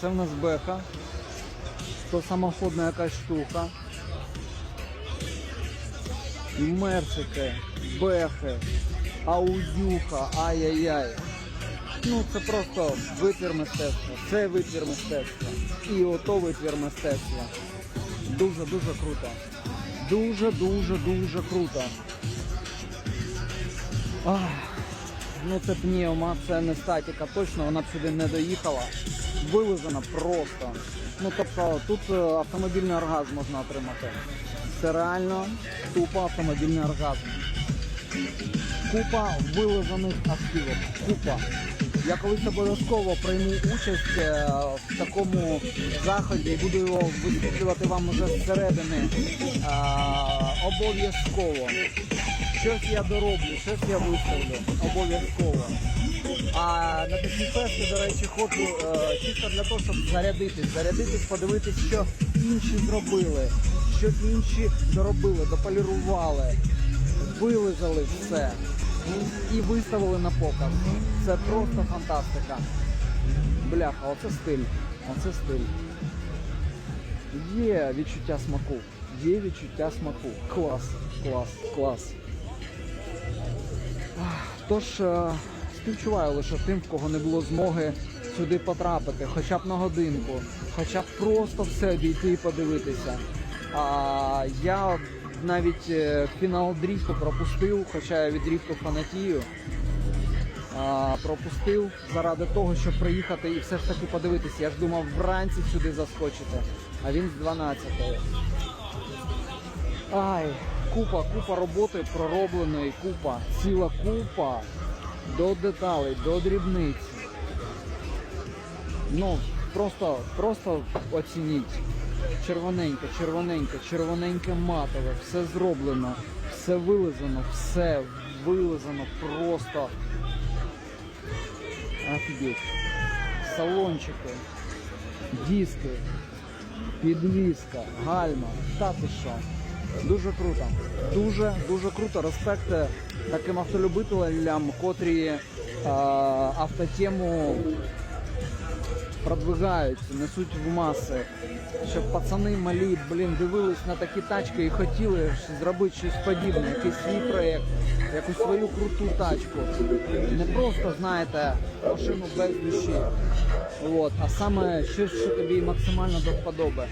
Це в нас беха. То самоходна якась штука. Мерсики, бехи, аудюха, ай-яй-яй. Ну це просто витвір мистецтва. Це витвір мистецтва. І ото витвір мистецтва. Дуже-дуже круто. Дуже-дуже-дуже круто. Ах, ну це пневма, це не статіка, точно вона б сюди не доїхала. Вилизана просто. Ну тобто тут е, автомобільний оргазм можна отримати. Це реально тупо автомобільний оргазм. Купа вилизаних автівок. Купа. Я колись обов'язково прийму участь е, в такому заході і буду його висвітлювати вам уже зсередини. Е, обов'язково. Щось я дороблю, щось я виставлю. Обов'язково. Фести, до речі, ходжу е, чисто для того, щоб зарядитись, зарядитись, подивитись, що інші зробили, що інші доробили, дополірували, вилизали все і виставили на показ. Це просто фантастика. Бляха, оце стиль. Оце стиль. Є відчуття смаку. Є відчуття смаку. Клас, клас, клас. Тож е, співчуваю лише тим, в кого не було змоги сюди потрапити, хоча б на годинку, хоча б просто все обійти і подивитися. А я навіть е, фінал дріфту пропустив, хоча я від дріфту фанатію. Пропустив заради того, щоб приїхати і все ж таки подивитися. Я ж думав вранці сюди заскочити, а він з 12-ї. Ай, купа, купа роботи проробленої, купа, ціла купа до деталей, до дрібниць. Ну, просто, просто оцініть. Червоненьке, червоненьке, червоненьке матове, все зроблено, все вилизано, все вилизано просто. Офігеть. Салончики, диски, підвіска, гальма, та ти що. Дуже круто. Дуже, дуже круто. Респект е, таким автолюбителям, котрі е, автотему продвигають, несуть в маси. Щоб пацани малі, блін, дивились на такі тачки і хотіли зробити щось подібне, якийсь свій проєкт, якусь свою круту тачку. Не просто, знаєте, машину без душі. От, а саме щось, що тобі максимально до вподоби.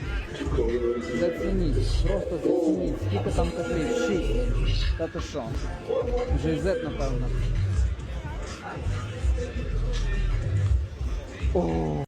Зацініть, просто зацініть. Скільки там котлів? Шість. Та ти що? GZ, напевно. О,